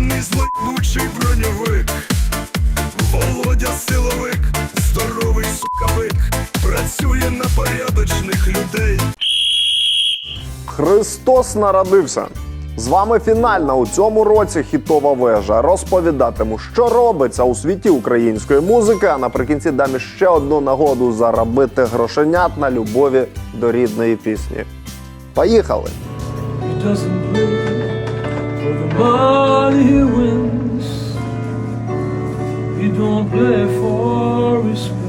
П'яний злибучий броньовик, Володя силовик, здоровий сукавик, працює на порядочних людей. Христос народився. З вами фінальна у цьому році хітова вежа. Розповідатиму, що робиться у світі української музики. А наприкінці дам ще одну нагоду заробити грошенят на любові до рідної пісні. Поїхали! Money he wins. He don't play for respect.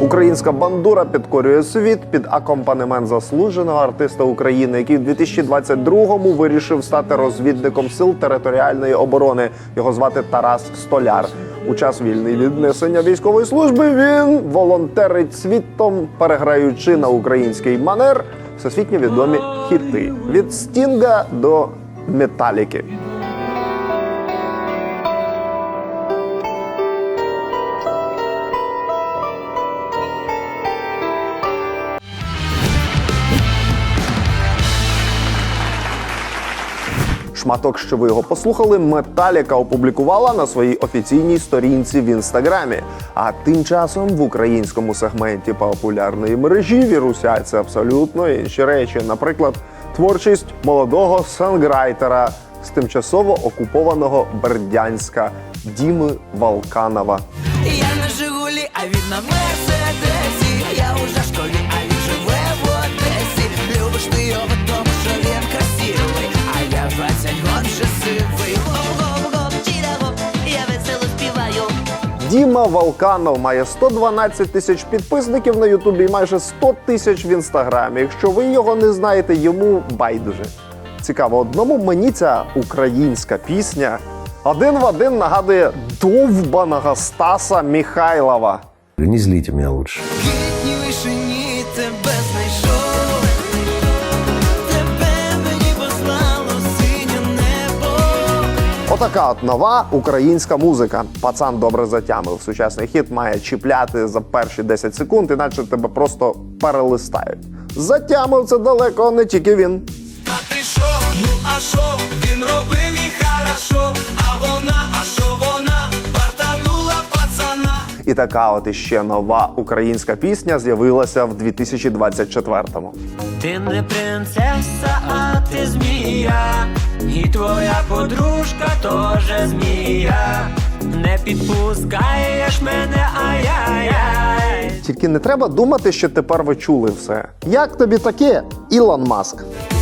Українська бандура підкорює світ під акомпанемент заслуженого артиста України, який в 2022-му вирішив стати розвідником сил територіальної оборони. Його звати Тарас Столяр. У час вільний від несення військової служби він волонтерить світом, переграючи на український манер всесвітньо відомі хіти від Стінга до Металіки. Шматок, що ви його послухали, Металіка опублікувала на своїй офіційній сторінці в інстаграмі. А тим часом в українському сегменті популярної мережі вірусяться абсолютно інші речі. Наприклад, творчість молодого санграйтера з тимчасово окупованого Бердянська Діми Валканова. Я на Жигулі, а він на Мерседесі. Я уже школі, а він живе в Одесі. Любиш ти його, 20 гон сивий. Я весело співаю. Діма Валканов має 112 тисяч підписників на Ютубі і майже 100 тисяч в інстаграмі. Якщо ви його не знаєте, йому байдуже. Цікаво, одному мені ця українська пісня один в один нагадує довбаного Стаса Міхайлова. Не злите меня лучше. Літній вишині тебе Отака от нова українська музика. Пацан добре затямив. Сучасний хіт має чіпляти за перші 10 секунд, іначе тебе просто перелистають. Затямив це далеко не тільки він. А ти шо? Ну а шо? Він робив і хорошо, а вона, а що вона? Вартанула пацана. І така от іще нова українська пісня з'явилася в 2024-му. Ти не принцеса, а ти змія. І твоя подружка теж змія. Не підпускаєш мене, ай-яй-яй. Тільки не треба думати, що тепер ви чули все. Як тобі таке, Ілон Маск?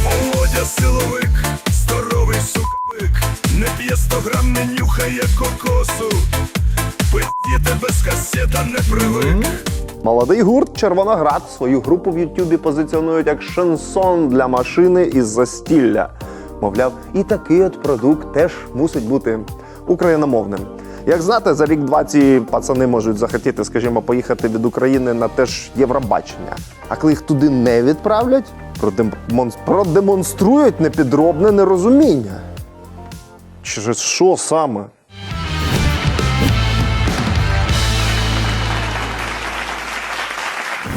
Володя силовик, здоровий сукавик, не п'є 100 грам, не нюхає кокосу. Пиздіти без касета не привик. Молодий гурт Червоноград свою групу в Ютубі позиціонують як шансон для машини із застілля. Мовляв, і такий от продукт теж мусить бути україномовним. Як знати, за рік-два ці пацани можуть захотіти, скажімо, поїхати від України на те ж Євробачення. А коли їх туди не відправлять, продемонструють непідробне нерозуміння. Чи що саме?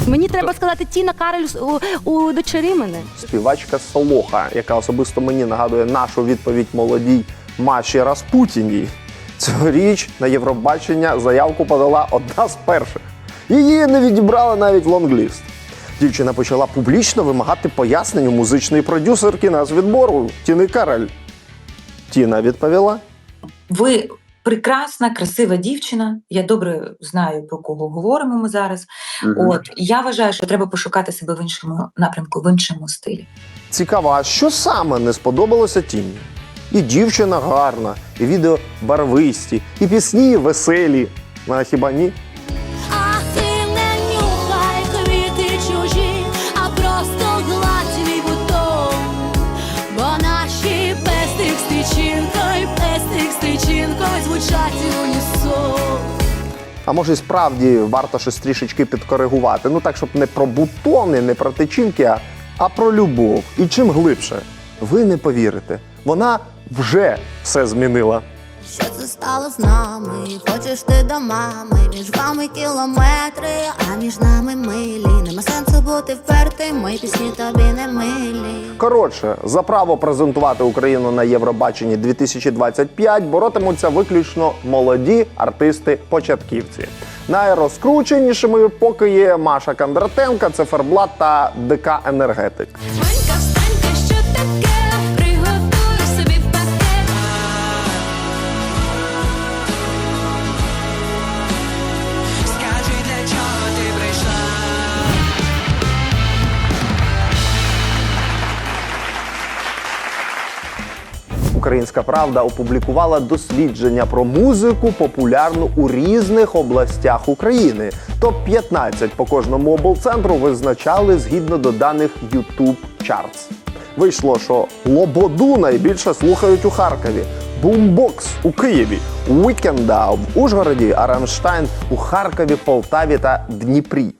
Мені треба сказати Тіна Карель у, у дочері мене. співачка Солоха, яка особисто мені нагадує нашу відповідь молодій Маші Распутіній. Цьогоріч на Євробачення заявку подала одна з перших. Її не відібрали навіть в лонгліст. Дівчина почала публічно вимагати пояснень у музичної продюсерки нас відбору Тіни Карель. Тіна відповіла: Ви прекрасна, красива дівчина. Я добре знаю, про кого говоримо ми зараз. От я вважаю, що треба пошукати себе в іншому напрямку, в іншому стилі. цікаво, а що саме не сподобалося Тіні? І дівчина гарна, і відео барвисті, і пісні веселі. А хіба ні? А може, і справді варто щось трішечки підкоригувати. Ну так, щоб не про бутони, не про тичинки, а, а про любов. І чим глибше. Ви не повірите, вона вже все змінила. Стало з нами. Хочеш ти до мами, між вами кілометри, а між нами милі. Нема сенсу бути впертим, мої пісні тобі не милі. Коротше, за право презентувати Україну на Євробаченні 2025 боротимуться виключно молоді артисти-початківці. Найрозкрученішими поки є Маша Кондратенка, Циферблат та ДК Енергетик. Ванька, Українська правда опублікувала дослідження про музику, популярну у різних областях України. Топ 15 по кожному облцентру визначали згідно до даних YouTube Charts. Вийшло, що Лободу найбільше слухають у Харкові, Бумбокс у Києві, Вікенда в Ужгороді, а Рамштайн у Харкові, Полтаві та Дніпрі.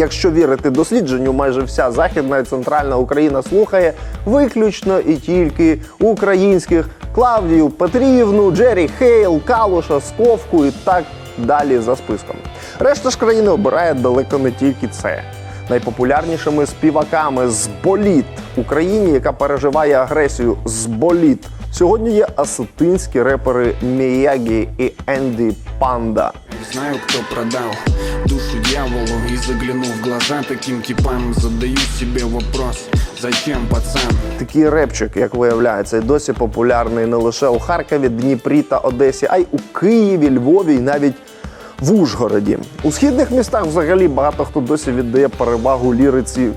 Якщо вірити дослідженню, майже вся західна і центральна Україна слухає виключно і тільки українських Клавдію Петрівну, Джері Хейл, Калуша, Сковку і так далі за списком. Решта ж країни обирає далеко не тільки це. Найпопулярнішими співаками з боліт Україні, яка переживає агресію з боліт, сьогодні є асатинські репери Міягі і Енді Панда. Знаю, кто продал душу дьяволу И заглянув в глаза таким типам Задаю себе вопрос, зачем, пацан? Такий репчик, як виявляється, і досі популярний не лише у Харкові, Дніпрі та Одесі, а й у Києві, Львові і навіть в Ужгороді. У східних містах взагалі багато хто досі віддає перевагу ліриці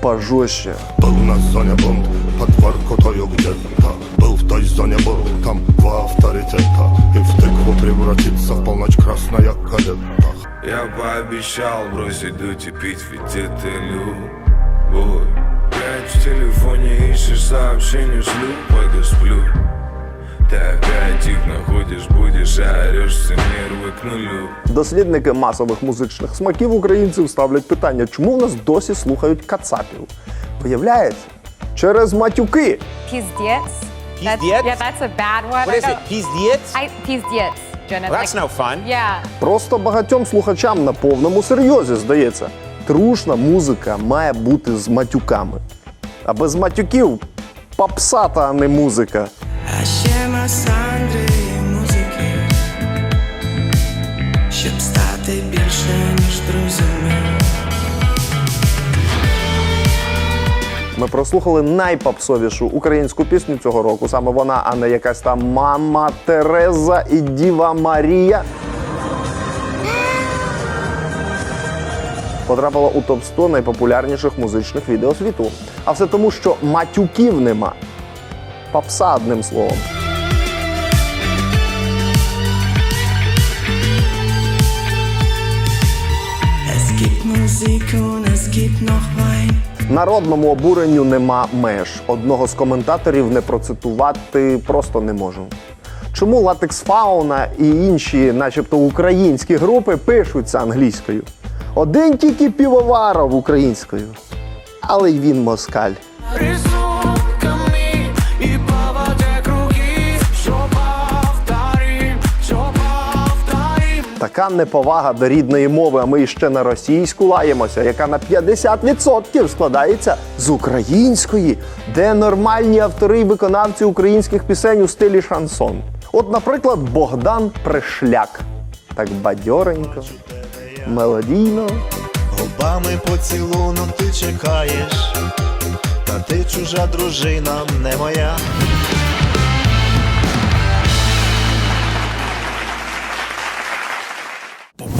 пожорстче. Был на зоне бунт под Воркутою где-то Был в той зоне бунт, там два авторитета И в тыкву превратится в полночь красная калета Я пообещал бросить дуть и пить, ведь это любовь Опять в телефоне ищешь сообщение, шлю, пойду сплю Ты опять их находишь, будешь, а орешь, все нервы к нулю Дослідники масових музичних смаків українців ставлять питання, чому в нас досі слухають кацапів. Виявляється, через матюки. Пиздец. That's, Пиздец? yeah, that's a bad one. What I is it? don't- Пиздец? I пиздец. Well, that's no fun. Yeah. Просто багатьом слухачам на повному серйозі здається. Трушна музика має бути з матюками. А без матюків попсата, а не музика. А ще масандри музики, щоб стати більше, ніж друзями. Ми прослухали найпопсовішу українську пісню цього року. Саме вона, а не якась там мама Тереза і Діва Марія. Потрапила у топ 100 найпопулярніших музичних відео світу. А все тому, що матюків нема. Попса одним словом. Es gibt Musik und es gibt noch Wein. Народному обуренню нема меж. Одного з коментаторів не процитувати просто не можу. Чому Латекс Фауна і інші, начебто українські групи, пишуться англійською? Один тільки півоваров українською. Але й він москаль. Така неповага до рідної мови, а ми ще на російську лаємося, яка на 50% складається з української, де нормальні автори і виконавці українських пісень у стилі шансон. От, наприклад, Богдан Пришляк. Так бадьоренько, мелодійно. Губами поцілунок ти чекаєш, та ти чужа дружина не моя.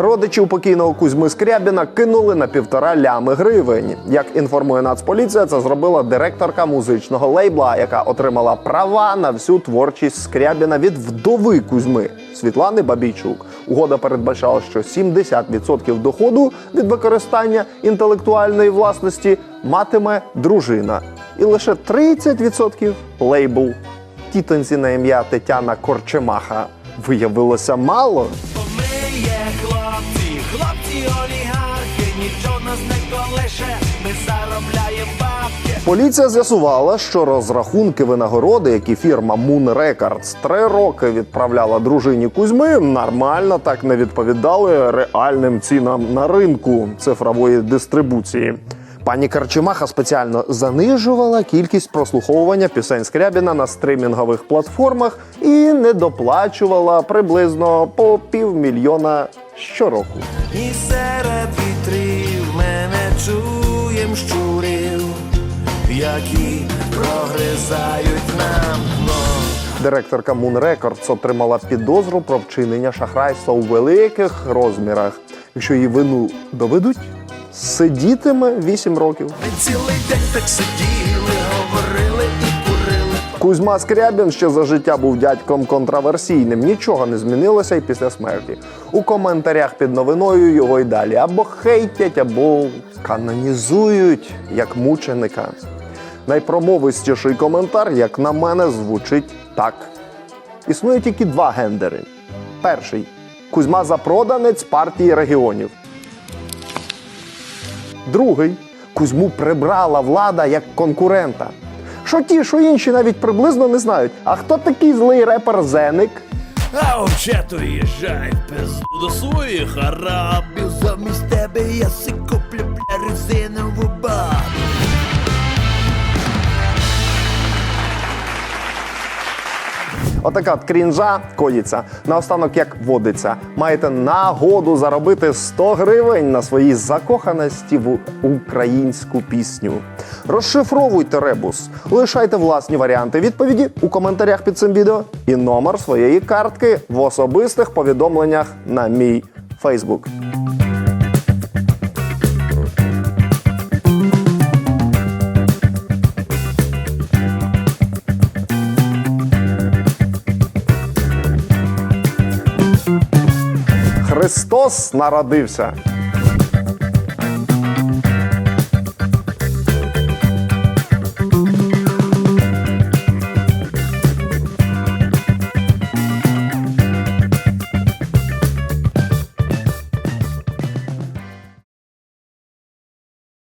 Родичів покійного Кузьми Скрябіна кинули на півтора лями гривень. Як інформує Нацполіція, це зробила директорка музичного лейбла, яка отримала права на всю творчість Скрябіна від вдови Кузьми Світлани Бабійчук. Угода передбачала, що 70% доходу від використання інтелектуальної власності матиме дружина. і лише 30% лейбл. Тітонці на ім'я Тетяна Корчемаха виявилося мало. Хлопці олігархи, нічого нас не колише, ми заробляємо бабки. Поліція з'ясувала, що розрахунки винагороди, які фірма Moon Records три роки відправляла дружині Кузьми, нормально так не відповідали реальним цінам на ринку цифрової дистрибуції. Пані Карчимаха спеціально занижувала кількість прослуховування пісень Скрябіна на стримінгових платформах і не доплачувала приблизно по півмільйона щороку. І серед вітрів мене чуєм щурів, які прогризають нам дно. Директорка Moon Records отримала підозру про вчинення шахрайства у великих розмірах. Якщо її вину доведуть, сидітиме 8 років. Цілий день так курили. Кузьма Скрябін ще за життя був дядьком контраверсійним. Нічого не змінилося й після смерті. У коментарях під новиною його й далі або хейтять, або канонізують як мученика. Найпромовистіший коментар, як на мене, звучить так: існує тільки два гендери. Перший Кузьма запроданець партії регіонів. Другий Кузьму прибрала влада як конкурента. Що ті, що інші навіть приблизно не знають. А хто такий злий репер Зеник? А взагалі-то в пизду до своїх арабів. Замість тебе я си куплю бля резинову бабу. Отака от крінжа коїться. Наостанок, як водиться, маєте нагоду заробити 100 гривень на своїй закоханості в українську пісню. Розшифровуйте ребус, лишайте власні варіанти відповіді у коментарях під цим відео і номер своєї картки в особистих повідомленнях на мій Фейсбук. Христос народився.